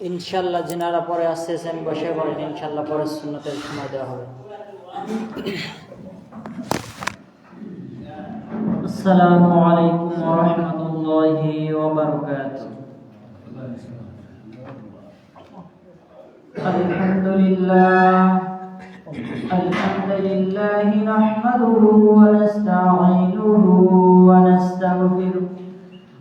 ইনশাল্লাহ যেনারা পরে আসতেছেন বসে পড়েন ইনশাল্লাহ পরে সুন্নতের সময় দেওয়া হবে আসসালামু আলাইকুম ওয়া রাহমাতুল্লাহি ওয়া বারাকাতুহু الحمد لله الحمد لله نحمده ونستعينه ونستغفره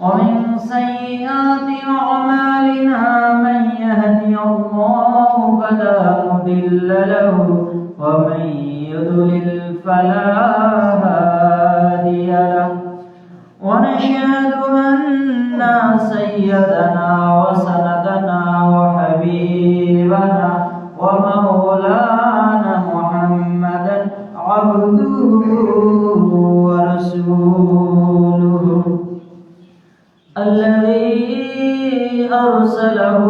ومن سيئات أعمالنا من يهدي الله فلا مضل له ومن يضلل فلا هادي له. ونشهد أن سيدنا وسندنا وحبيبنا ومولانا محمدا عبده ورسوله. الذي أرسله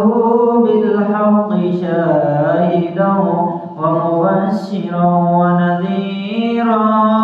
بالحق شاهدا ومبشرا ونذيرا.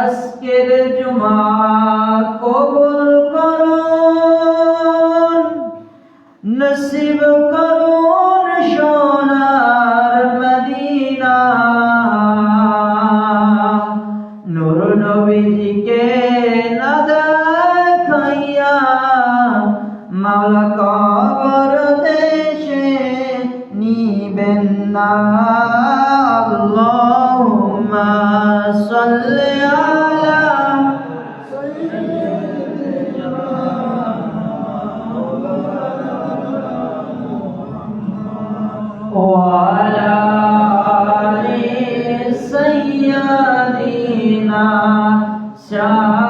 আজকের জুমা চা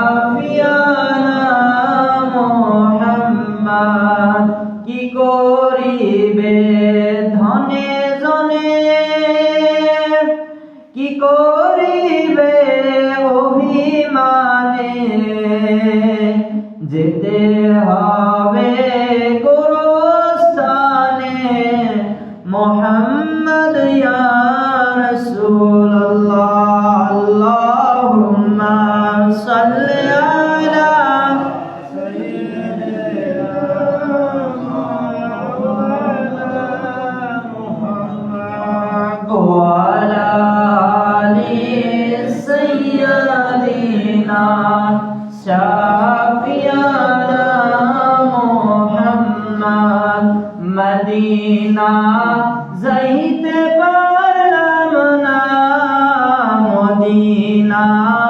وعلى آل سيدنا شافينا محمد. مدينة زيت পারলাম مدينة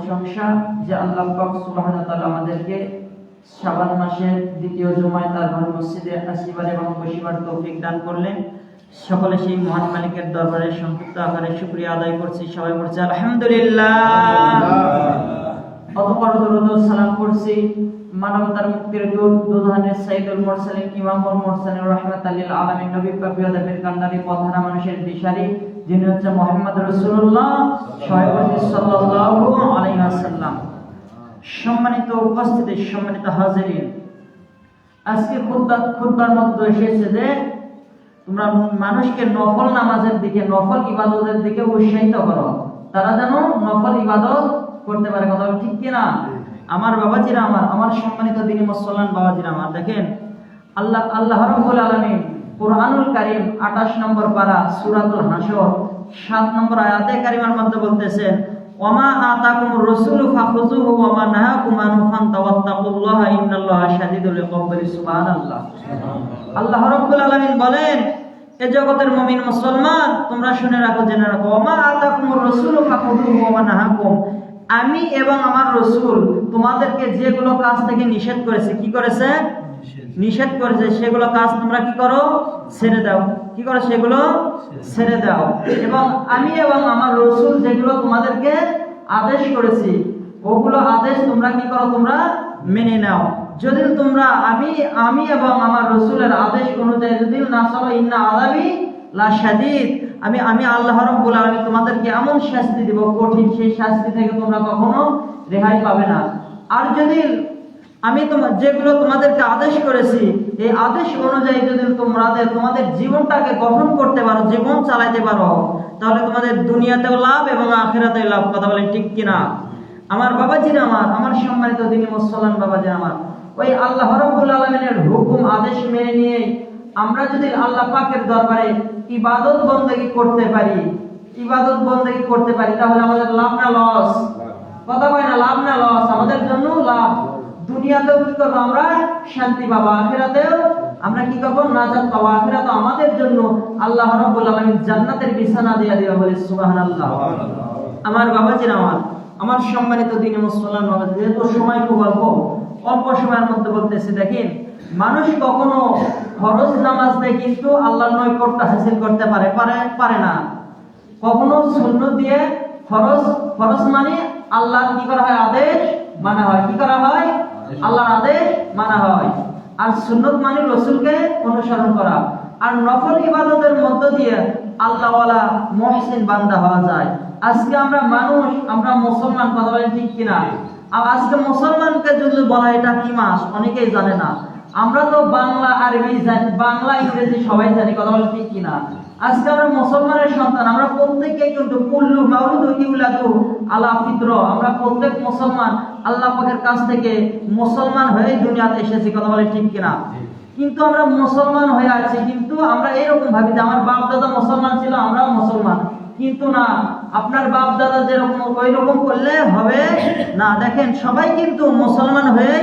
প্রশংসা যে আল্লাহ পাক সুবহানাহু তাআলা আমাদেরকে শাবান মাসের দ্বিতীয় জুমায় তার ঘর মসজিদে আসিবার এবং বসিবার তৌফিক দান করলেন। সকলে সেই মহান মালিকের দরবারে সংক্ষিপ্ত আকারে শুকরিয়া আদায় করছি। সবাই বলছে আলহামদুলিল্লাহ। অতপর দরুদ সালাম করছি মানবতার মুক্তির দূত দুধানের সাইদুল মুরসালিন, ইমামুল মুরসালিন রাহমাতাল লিল আলামিন, নবী পাক বিয়াদাবের কান্দারি পথহারা মানুষের দিশারি, যিনি হচ্ছে মুহাম্মদ রাসূলুল্লাহ সাহেব সাল্লাল্লাহু আলাইহি ওয়াসাল্লাম। সম্মানিত উপস্থিতি, সম্মানিত হাজিরিন, আজকে খুতবা খুতবার মধ্যে এসেছে যে তোমরা মানুষকে নফল নামাজের দিকে, নফল ইবাদতের দিকে উৎসাহিত করো। তারা যেন নফল ইবাদত করতে পারে, কথা ঠিক কিনা? আমার বাবাজিরা, আমার আমার সম্মানিত দিনী মুসলমান বাবাজিরা, আমার দেখেন, আল্লাহ আল্লাহ রাব্বুল আলামিন কোরআনুল কারীম 28 নম্বর পারা সূরাতুল হাসর 7 নম্বর আয়াতে কারিমার মধ্যে বলতেছেন, ওমা আতাকুমুর রাসূলু ফাখুযুহু ওয়া মা নাহাকুম আনহু ফান্তাওয়াত্তাকুল্লাহা ইন্নাল্লাহা শাদীদুল ইকাব সুবহানাল্লাহ। আল্লাহ রাব্বুল আলামিন বলেন, এ জগতের মুমিন মুসলমান, তোমরা শুনে রাখো, জেনে রাখো, ওমা আতাকুমুর রাসূলু ফাখুযুহু ওয়া মা নাহাকুম আমি এবং আমার রসুল তোমাদেরকে যেগুলো কাজ থেকে নিষেধ করেছে, কি করেছে? নিষেধ করেছে। সেগুলো কাজ তোমরা কি করো? ছেড়ে দাও। কি করো সেগুলো? ছেড়ে দাও। এবং আমি এবং আমার রসুল যেগুলো তোমাদেরকে আদেশ করেছি, ওগুলো আদেশ তোমরা কি করো? তোমরা মেনে নাও। যদি তোমরা আমি আমি এবং আমার রসুলের আদেশ অনুযায়ী যদি না চলো, ইন্না আদাবি লা শাদীদ আমি আমি আল্লাহ রাব্বুল আলামিন তোমাদেরকে এমন শাস্তি দেব, কঠিন সেই শাস্তি থেকে তোমরা কখনো রেহাই পাবে না। আর যদি আমি তোমার যেগুলো তোমাদেরকে আদেশ করেছি, এই আদেশ অনুযায়ী যদি তোমাদের তোমাদের জীবনটাকে গঠন করতে পারো, জীবন চালাইতে পারো, তাহলে তোমাদের দুনিয়াতেও লাভ এবং আখেরাতেও লাভ। কথা বলেন ঠিক কিনা? আমার বাবাজিরা আমার আমার সম্মানিত দিনী মুসলমান বাবাজি আমার। ওই আল্লাহ রাব্বুল আলামিনের হুকুম, আদেশ মেনে নিয়ে আমরা যদি আল্লাহ পাকের দরবারে ইবাদত বন্দেগী করতে পারি ইবাদত বন্দেগী করতে পারি তাহলে আমাদের লাভ না লস? কথা কয় না লাভ না লস? আমাদের জন্য লাভ। দুনিয়াতেও কি করব আমরা? শান্তি পাবো আখেরাতেও আমরা কি করব? নাজাত পাবো। আখেরাত আমাদের জন্য আল্লাহ রাব্বুল আলামিন জান্নাতের বিছানা দিয়ে দিবে বলে সুবহানাল্লাহ। আমার বাবাজিরা আমার আমার সম্মানিত দিনে মুসলমান বাবাজি যেহেতু সময় খুব অল্প অল্প সময়ের মধ্যে বলতেছি, দেখেন, মানুষ কখনো ফরজ নামাজ দিয়ে কিন্তু আল্লাহর নৈকট্য হাসিল করতে পারে পারে পারে না। কখনো শূন্য দিয়ে ফরজ ফরজ মানে আল্লাহ কি করা হয়? আদেশ মানা হয়। কি করা হয়? আল্লাহর আদেশ মানা হয়। আর সুন্নত মানে রসুলকে অনুসরণ করা। আর নফল ইবাদতের মধ্য দিয়ে আল্লাহওয়ালা মহসিন বান্দা হওয়া যায়। আজকে আমরা মানুষ, আমরা মুসলমান, কথা বলেন ঠিক কিনা? আর আজকে মুসলমানকে যদি বলা এটা কি মাস, অনেকেই জানে না। আমরা তো বাংলা, আরবি, জানি, বাংলা, ইংরেজি সবাই জানি, কথা বলেন ঠিক কিনা। আজকে আমরা মুসলমানের সন্তান, আমরা প্রত্যেকে কিন্তু কুল্লু মাউলুদু ইউলাদু আলা ফিতর। আমরা প্রত্যেক মুসলমান আল্লাহ পাকের কাছ থেকে মুসলমান হয়ে দুনিয়াতে এসেছি, কথা বলে ঠিক কিনা। কিন্তু আমরা মুসলমান হয়ে আছি, কিন্তু আমরা এরকম ভাবি যে আমার বাপ দাদা মুসলমান ছিল, আমরাও মুসলমান। কিন্তু না আপনার বাপ দাদা যেরকম ওই রকম করলে হবে? না দেখেন সবাই কিন্তু মুসলমান হয়ে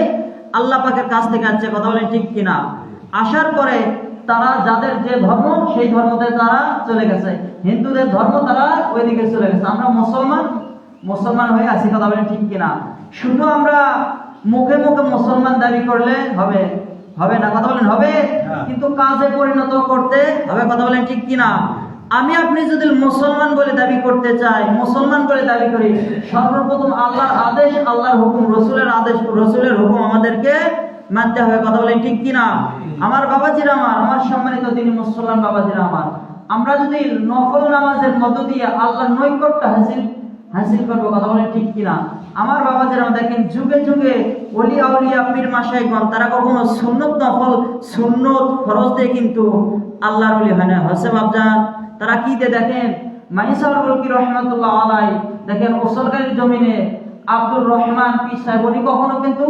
আল্লাহ পাকের কাছ থেকে আসছে কথা বলেন ঠিক কিনা? আসার পরে তারা যাদের যে ধর্ম সেই ধর্মতে তারা চলে গেছে। হিন্দুদের ধর্ম তারা ওইদিকে চলে গেছে। আমরা মুসলমান? মুসলমান হয়ে আছি কথা বলেন ঠিক কিনা? শুধু আমরা মুখে মুখে মুসলমান দাবি করলে হবে? হবে না কথা বলেন হবে? কিন্তু কাজে পরিণত করতে হবে কথা বলেন ঠিক কিনা? আমি আপনি যদি মুসলমান বলে দাবি করতে চাই, মুসলমান বলে দাবি করি, সর্বপ্রথম আল্লাহর আদেশ, আল্লাহর হুকুম, রসুলের আদেশ, রসুলের হুকুম আমাদেরকে মানতে হবে। কথা বলেন ঠিক কিনা? আমার বাবাজিরা আমার আমার সম্মানিত তিনি মুসলমান বাবাজিরা আমার। আমরা যদি নফল নামাজের মধ্য দিয়ে আল্লাহর নৈকট্য হাসিল হাসিল করব, কথা বলেন ঠিক কিনা? আমার বাবা যেরকম দেখেন, যুগে যুগে অলি আউলিয়া পীর মাসাইগণ তারা কখনো সুন্নত নফল, সুন্নত ফরজ দিয়ে কিন্তু আল্লাহর অলি হয় না। হসে বাবজান তারা কি দিয়ে দেখেন? মাইসাউল বলকি রহমতুল্লাহ আলাই দেখেন ওসরকারীর জমিনে আব্দুর রহমান পীর সাহেব, উনি কখনো কিন্তু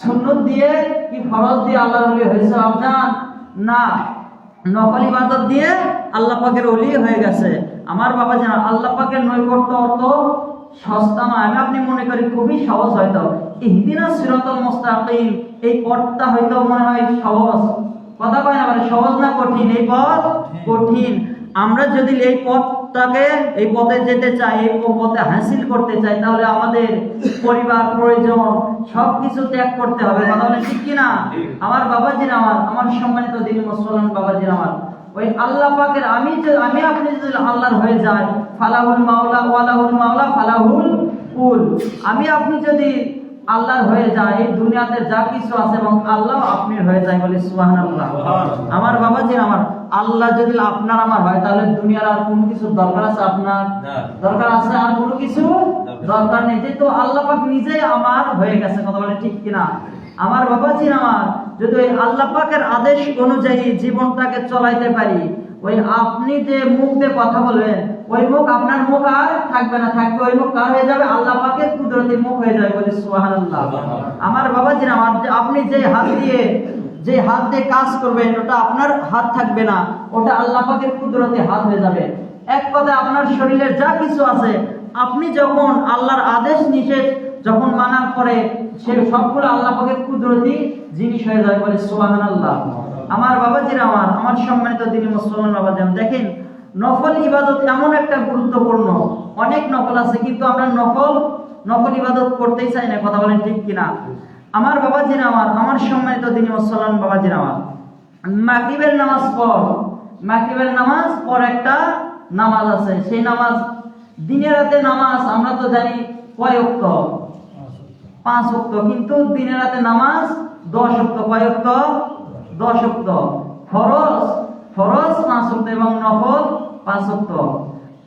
সুন্নত দিয়ে কি ফরজ দিয়ে আল্লাহর অলি হয়েছে বাবজান না। নকল ইবাদত দিয়ে আল্লাহ পাকের অলি হয়ে গেছে। আমার বাবা জানা, আল্লাহ পাকের নৈকট্য অর্থ সস্তা নয়। আমি আপনি মনে করি খুবই সহজ হয়তো। ইহদিনা সিরাতাল মুস্তাকিম, এই পথটা হয়তো মনে হয় সহজ। কথা কয় না মানে সহজ না কঠিন? এই পথ কঠিন। আমরা যদি এই পথটাকে এই পথে যেতে চাই এই পথে হাসিল করতে চাই তাহলে আমাদের পরিবার প্রয়োজন সবকিছু ত্যাগ করতে হবে। কথা বলে ঠিক কিনা? আমার বাবাজির আমার আমার সম্মানিত দিন মুসলমান বাবাজির আমার। ওই আল্লাহ পাকের আমি আমি আপনি যদি আল্লাহর হয়ে যাই ফালাহুল মাওলা ওয়ালাহুল মাওলা ফালাহুল কুল। আমি আপনি যদি আল্লাহর হয়ে যায় এই দুনিয়াতে যা কিছু আছে এবং আল্লাহ আপনি হয়ে যায় বলে সুবহানাল্লাহ। আমার বাবাজি আমার আল্লাহ যদি আপনার আমার হয় তাহলে দুনিয়ার আর কোনো কিছু দরকার আছে আপনার? দরকার আছে আর কোনো কিছু? দরকার নেই। যেহেতু আল্লাহ পাক নিজেই আমার হয়ে গেছে কথা বলে ঠিক কিনা? আমার বাবাজি আমার যদি ওই আল্লাহ পাকের আদেশ অনুযায়ী জীবনটাকে চলাইতে পারি ওই আপনি যে মুখ দিয়ে কথা বলবেন ওই মুখ আপনার মুখ আর থাকবে না থাকবে ওই মুখ কার হয়ে যাবে? আল্লাহ পাকের কুদরতি মুখ হয়ে যাবে বলে সুবহানাল্লাহ। আমার বাবাজি আমার যে আপনি যে হাত দিয়ে যে হাত দিয়ে কাজ করবেন ওটা আপনার হাত থাকবে না ওটা আল্লাহ পাকের কুদরতি হাত হয়ে যাবে। এক কথায় আপনার শরীরের যা কিছু আছে আপনি যখন আল্লাহর আদেশ নিষেধ যখন মানার পরে সে সবগুলো আল্লাহ পাকের কুদরতি জিনিস হয়ে যাবে বলে সুবহানাল্লাহ। আমার বাবাজির আমার আমার সম্মানিত দিনী মুসলমান বাবাজি দেখেন নফল ইবাদত এমন একটা গুরুত্বপূর্ণ। অনেক নফল আছে, কিন্তু আমরা নফল নফল ইবাদত করতেই চাই না, কথা বলেন ঠিক কিনা? আমার বাবাজির আমার আমার সম্মানিত দিনী মুসলমান বাবাজির আমার মাগরিবের নামাজ পর, মাগরিবের নামাজ পর একটা নামাজ আছে। সেই নামাজ, দিনে রাতে নামাজ, আমরা তো জানি কয় অক্ত পাঁচ অক্ত কিন্তু দিনে রাতে নামাজ দশ অক্ত কয় অক্ত দশ অক্ত ফরজ ফরজ পাঁচ ওয়াক্ত এবং নফল পাঁচ ওয়াক্ত।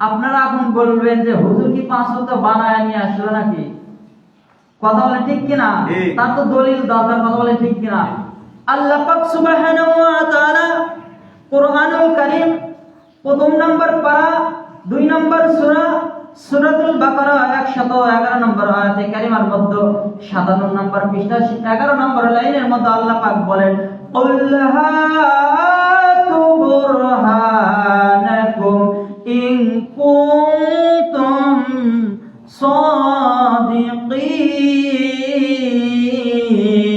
আপনারা এখন বলবেন যে হুজুর কি পাঁচ ওয়াক্ত বানায় নিয়ে আসলো নাকি? কথা বলে ঠিক কিনা? তার তো দলিল দরকার কথা বলে ঠিক কিনা? আল্লাহ পাক সুবহানাহু ওয়া তাআলা কুরআনুল কারীম প্রথম নম্বর পারা দুই নম্বর সূরা সূরাতুল বাকারা 111 নম্বর আয়াতে কারিমার মধ্যে 57 নম্বর পৃষ্ঠা 11 নম্বর লাইনের মধ্যে আল্লাহ পাক বলেন আল্লাহ برهانكم إن كنتم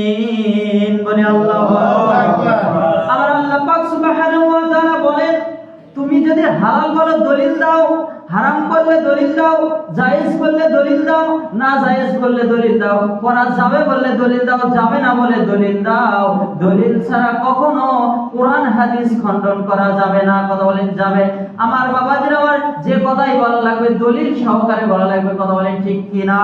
صادقين বলে আল্লাহ আমার আল্লাহ পাক সুবহানাহু ওয়া তাআলা বলেন তুমি যদি হালাল বলো দলিল দাও হারাম করলে দলিল দাও, জায়েজ করলে দলিল দাও, না জায়েজ করলে দলিল দাও, করা যাবে বললে দলিল দাও, যাবে না বলে দলিল দাও। দলিল ছাড়া কখনো কোরআন হাদিস খণ্ডন করা যাবে না, কথা বলেন যাবে। আমার বাবাজির আমার যে কথাই বলা লাগবে, দলিল সহকারে বলা লাগবে, কথা বলেন ঠিক কি না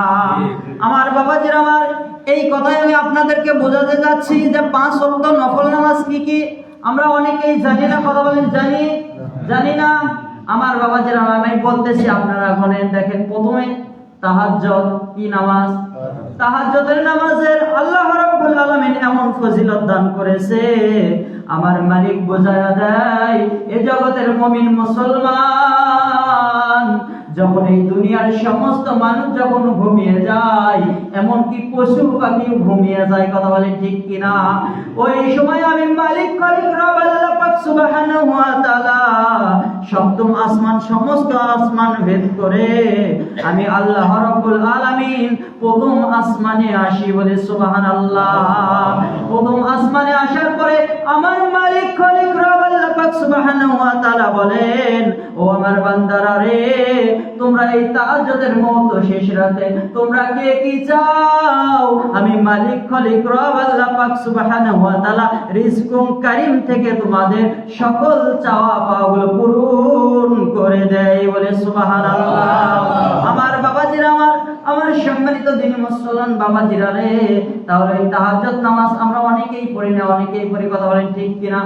আমার বাবাজির আমার এই কথাই আমি আপনাদেরকে বোঝাতে যাচ্ছি যে পাঁচ ওয়াক্ত নফল নামাজ কি কি? আমরা অনেকেই জানি না, কথা বলেন, জানি? জানি না। আমার বাবা যে আমি বলতেছি, আপনারা ওখানে দেখেন, প্রথমে তাহাজ্জত কি নামাজ? তাহাজ্জতের নামাজের আল্লাহ রাব্বুল আলামিন এমন ফজিলত দান করেছে, আমার মালিক বোঝায় দেয়, এ জগতের মমিন মুসলমান যখন এই দুনিয়ার সমস্ত মানুষ যখন ঘুমিয়ে যায়, এমনকি পশু পাখি ঘুমিয়ে যায়, কথা বলে ঠিক কিনা? ওই সময় আমি মালিক খালিক রব, আল্লাহ পাক সুবহানাহু ওয়া তাআলা সপ্তম আসমান, সমস্ত আসমান ভেদ করে আমি আল্লাহ রাব্বুল আলামিন প্রথম আসমানে আসি বলে সুবহানাল্লাহ। প্রথম আসমানে আসার পরে আমার মালিক খালিক রব আমি মালিক থেকে তোমাদের সকল চাওয়া পাওয়াগুলো পূরণ করে দেয়। বলে সুবহানাল্লাহ আমার বাবাজিরা আমার আমার সম্মানিত দিন মুসলমান বাবাজিরা রে তাহলে এই তাহাজ্জুদ নামাজ আমরা অনেকেই পড়ি না অনেকেই পড়ি কথা বলেন ঠিক কিনা?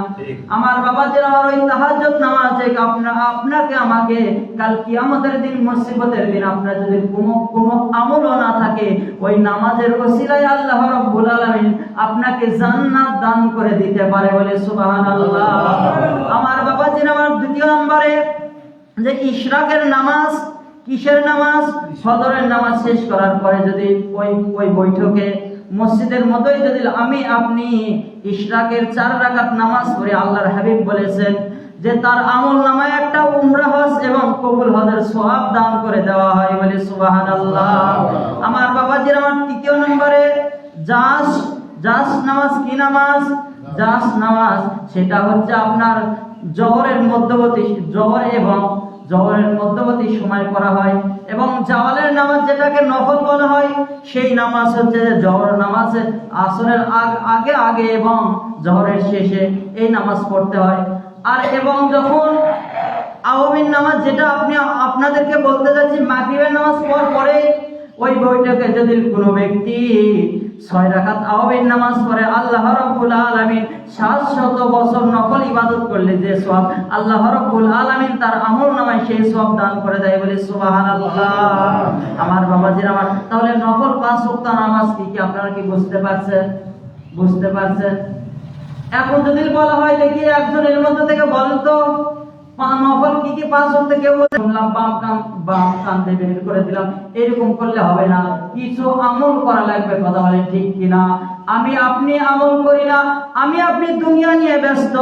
আমার বাবাজিরা আমার ওই তাহাজ্জুদ নামাজে আপনা আপনাকে আমাকে কাল কিয়ামতের দিন মুসিবতের দিন আপনার যদি কোনো কোনো আমলও না থাকে ওই নামাজের ওসিলায় আল্লাহ রাব্বুল আলামিন আপনাকে জান্নাত দান করে দিতে পারে বলে সুবহানাল্লাহ। আমার বাবাজিরা আমার দ্বিতীয় নম্বরে যে ইশরাকের নামাজ কিসের নামাজ? ফজরের নামাজ শেষ করার পরে যদি ওই ওই বৈঠকে মসজিদের মতোই যদি আমি আপনি ইশরাকের চার রাকাত নামাজ পড়ে আল্লাহর হাবিব বলেছেন যে তার আমল নামায় একটা উমরা হজ এবং কবুল হজের সোহাব দান করে দেওয়া হয় বলে সুবাহান আল্লাহ আমার বাবাজির আমার তৃতীয় নম্বরে জাস জাস নামাজ কি নামাজ? জাস নামাজ সেটা হচ্ছে আপনার জহরের মধ্যবর্তী জহর এবং জহরের মধ্যবর্তী সময় করা হয় এবং জাওয়ালের নামাজ যেটাকে নফল বলা হয়, সেই নামাজ হচ্ছে জহর নামাজ, আসরের আগ- আগে এবং জহরের শেষে এই নামাজ পড়তে হয়। আর এবং যখন আওয়ামীর নামাজ যেটা আপনি আপনাদেরকে বলতে যাচ্ছি, মাগরিবের নামাজ পর পরে ওই বইটাকে যদি কোনো ব্যক্তি ছয় রাকাত আওয়ামীর নামাজ পড়ে, আল্লাহ রাব্বুল আলামিন সাত শত বছর নকল ইবাদত করলে যে সব আল্লাহ রাব্বুল আলামিন তার আমল নামায় সেই সব দান করে দেয় বলে সুবহানাল্লাহ। আমার বাবাজির আমার, তাহলে নকল পাঁচ ওয়াক্ত নামাজ কি কি আপনারা কি বুঝতে পারছেন? বুঝতে পারছেন? এখন যদি বলা হয় দেখি একজনের মধ্যে থেকে বলেন আমি আপনি আমল করি না। আমি আপনি দুনিয়া নিয়ে ব্যস্ত।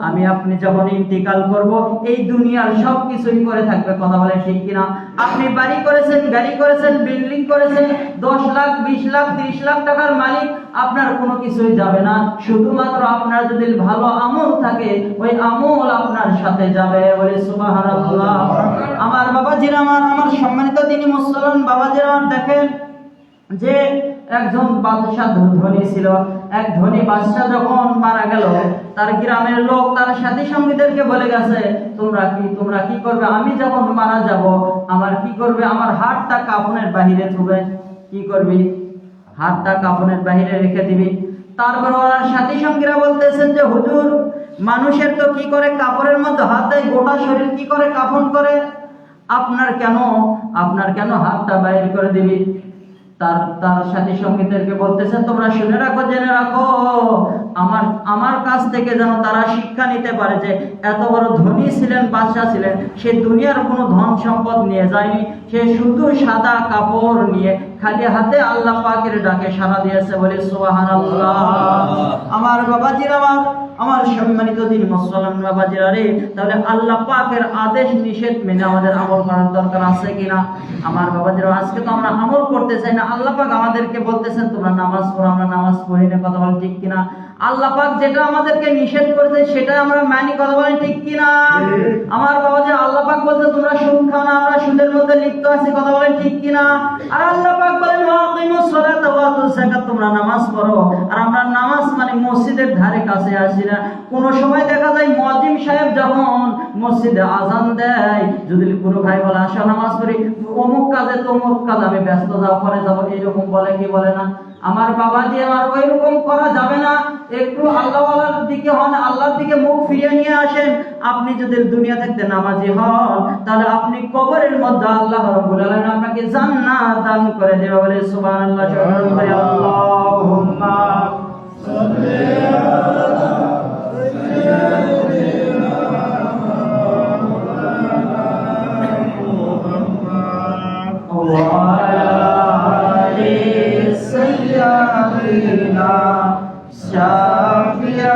আমি আপনি যখন ইন্তিকাল করব, এই দুনিয়ার সব কিছুই করে থাকবে, কথা বলেন ঠিক কিনা? আপনি বাড়ি করেছেন, গাড়ি করেছেন, বিল্ডিং করেছেন, দশ লাখ, বিশ লাখ, ত্রিশ লাখ টাকার মালিক, আপনার কোনো কিছুই যাবে না। শুধুমাত্র আপনার যদি ভালো আমল থাকে, ওই আমল আপনার সাথে যাবে। বলে সুবহানাল্লাহ। আমার বাবাজির, আমার আমার সম্মানিত তিনি মুসলমান বাবাজির আমার দেখেন যে একজন বাদশাহ ধনী ছিল। এক ধনী বাদশাহ যখন মারা গেল, তার গ্রামের লোক তার সাথী সঙ্গীদেরকে বলে গেছে, তোমরা কি তোমরা কি করবে? আমি যখন মারা যাব, আমার কি করবে? আমার হাতটা কাফনের বাহিরে থুবে। কি করবি? হাতটা কাফনের বাহিরে রেখে দিবি। তারপর ওরা সাথী সঙ্গীরা বলতেছেন যে, হুজুর মানুষের তো কি করে কাপড়ের মধ্যে হাত দেয়? গোটা শরীর কি করে কাফন করে? আপনার কেন আপনার কেন হাতটা বাইর করে দিবি? তার তার সাথে সঙ্গীদেরকে বলতেছে, তোমরা শুনে রাখো, জেনে রাখো। আমার আমার কাছ থেকে যেন তারা শিক্ষা নিতে পারে যে এত বড় ধনী ছিলেন বাদশাহ ছিলেন সে দুনিয়ার কোনো ধন সম্পদ নিয়ে যায়নি। সে শুধু সাদা কাপড় নিয়ে খালি হাতে আল্লাহ পাকের ডাকে সাড়া দিয়েছে বলে সুবহানাল্লাহ। আমার বাবাজির আমার আমার সম্মানিত দিন মুসলমান বাবাজিরা রে তাহলে আল্লাহ পাকের আদেশ নিষেধ মেনে আমাদের আমল করার দরকার আছে কিনা? আমার বাবাজিরা আজকে তো আমরা আমল করতে চাই না। আল্লাহ পাক আমাদেরকে বলতেছেন তোমরা নামাজ পড়ো আমরা নামাজ পড়ি না কথা বল ঠিক কিনা? আল্লাহ পাক যেটা আমাদেরকে নিষেধ করেছে, সেটা আমরা মানি, কথা বলেন ঠিক কি না আমার বাবা যে আল্লাহ পাক বলছে, তোমরা সুদ খাও না, আমরা সুদের মধ্যে লিপ্ত আছি কথা বলেন ঠিক কি না আর আল্লাহ পাক বলেন ওয়াকিমুস তোমরা নামাজ পড়ো। আর আমরা নামাজ মানে মসজিদের ধারে কাছে আসি না। কোন সময় দেখা যায় মুয়াজ্জিম সাহেব যখন মসজিদে আজান দেয়, যদি কোনো ভাই বলে, আসো নামাজ পড়ি অমুক কাজে তো অমুক কাজ, আমি ব্যস্ত, যাও, পরে যাব। এইরকম বলে কি বলে না? আমার বাবা যে ওই রকম করা যাবে না। একটু আল্লাহ দিকে হন, আল্লাহর দিকে মুখ ফিরিয়ে নিয়ে আসেন। আপনি যদি দুনিয়া থাকতে নামাজি হন, তাহলে আপনি কবরের মধ্যে আল্লাহ রব্বুল আলামিন আপনাকে জান্নাত দান করে দেবে বলে সুবহানাল্লাহ শুকর আল্লাহুম্মা। সাল্লি আলা সাইয়্যিদিনা মুহাম্মাদ আল্লাহ سيدنا شافعنا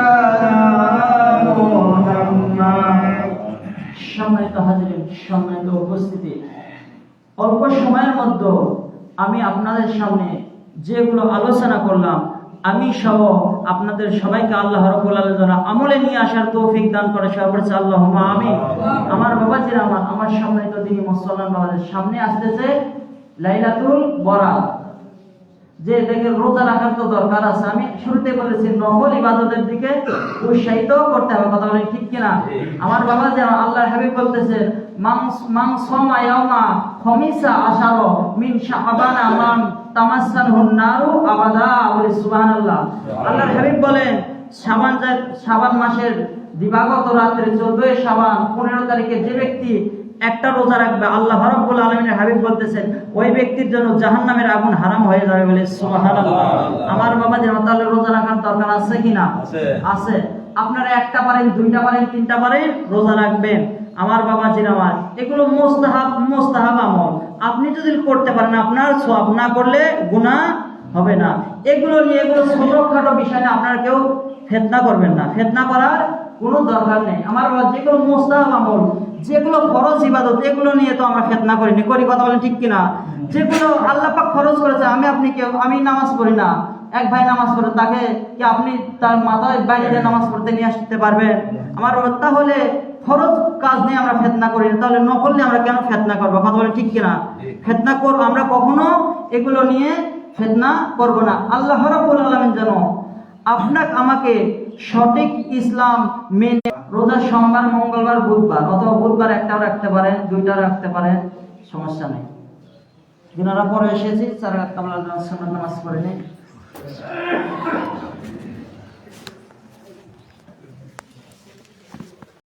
محمد সম্মানিত হাজিরিন সম্মানিত উপস্থিতি অল্প সময়ের মধ্যে আমি আপনাদের সামনে যেগুলো আলোচনা করলাম আমি সহ আপনাদের সবাইকে আল্লাহ রব্বুল আলামিন আমলে নিয়ে আসার তৌফিক দান করে সবাই বলছে আল্লাহ আমিন আমার বাবাজিরা আমার আমার সম্মানিত দিনী মুসলমান বাবাদের সামনে আসতেছে লাইলাতুল বরাত যে দেখে রোজা রাখার তো দরকার আছে। আমি শুরুতে বলেছি নফল ইবাদতের দিকে উৎসাহিত করতে হবে। কথা বলেন ঠিক কিনা? আমার বাবা যে আল্লাহর হাবিব বলতেছে মিন হুন্নারু আবাদা। বলে সুবহানাল্লাহ। আল্লাহর হাবিব বলেন শাবান শাবান মাসের দিবাগত রাত্রে চোদ্দই শাবান পনেরো তারিখে যে ব্যক্তি একটা রোজা রাখবে। আল্লাহ রাব্বুল আলামিনের হাবিব বলতেছেন ওই ব্যক্তির জন্য জাহান্নামের আগুন হারাম হয়ে যাবে বলে আমার বাবা যে তাহলে রোজা রাখার দরকার আছে কিনা আছে। আছে। আপনারা একটা পারেন দুইটা পারেন তিনটা পারেন রোজা রাখবেন। আমার বাবা জিরামার এগুলো মোস্তাহাব মোস্তাহাব আমল। আপনি যদি করতে পারেন আপনার সব না করলে গুনাহ হবে না। এগুলো নিয়ে এগুলো ছোটখাটো বিষয় নিয়ে আপনারা কেউ ফেতনা করবেন না। ফেতনা করার কোনো দরকার নেই। আমার যেগুলো মোস্তাহাব আমল, যেগুলো ফরজ ইবাদত, এগুলো নিয়ে তো আমরা ফেতনা করিনি করি, কথা বলেন ঠিক কিনা? যেগুলো আল্লাহ পাক করেছে, আমি আপনি কেউ আমি নামাজ পড়ি না? এক ভাই নামাজ পড়ে, তাকে কি আপনি তার মাথায় বাইরে নামাজ পড়তে নিয়ে আসতে পারবেন? আমার তাহলে ফরজ কাজ নিয়ে আমরা ফেতনা করি না। তাহলে নকল নিয়ে আমরা কেন ফেতনা করব? কথা বলেন ঠিক কিনা? ফেতনা করব আমরা কখনো এগুলো নিয়ে ফেতনা করব না। আল্লাহ রাব্বুল আলামিন যেন আপনাকে আমাকে সঠিক ইসলাম মেনে রোজা সোমবার, মঙ্গলবার, বুধবার, অথবা বুধবার একটাও রাখতে পারে দুইটা রাখতে পারে, সমস্যা নেই। দিনারা পরে এসেছি, চার কামলা নামাজ পড়ে নেই।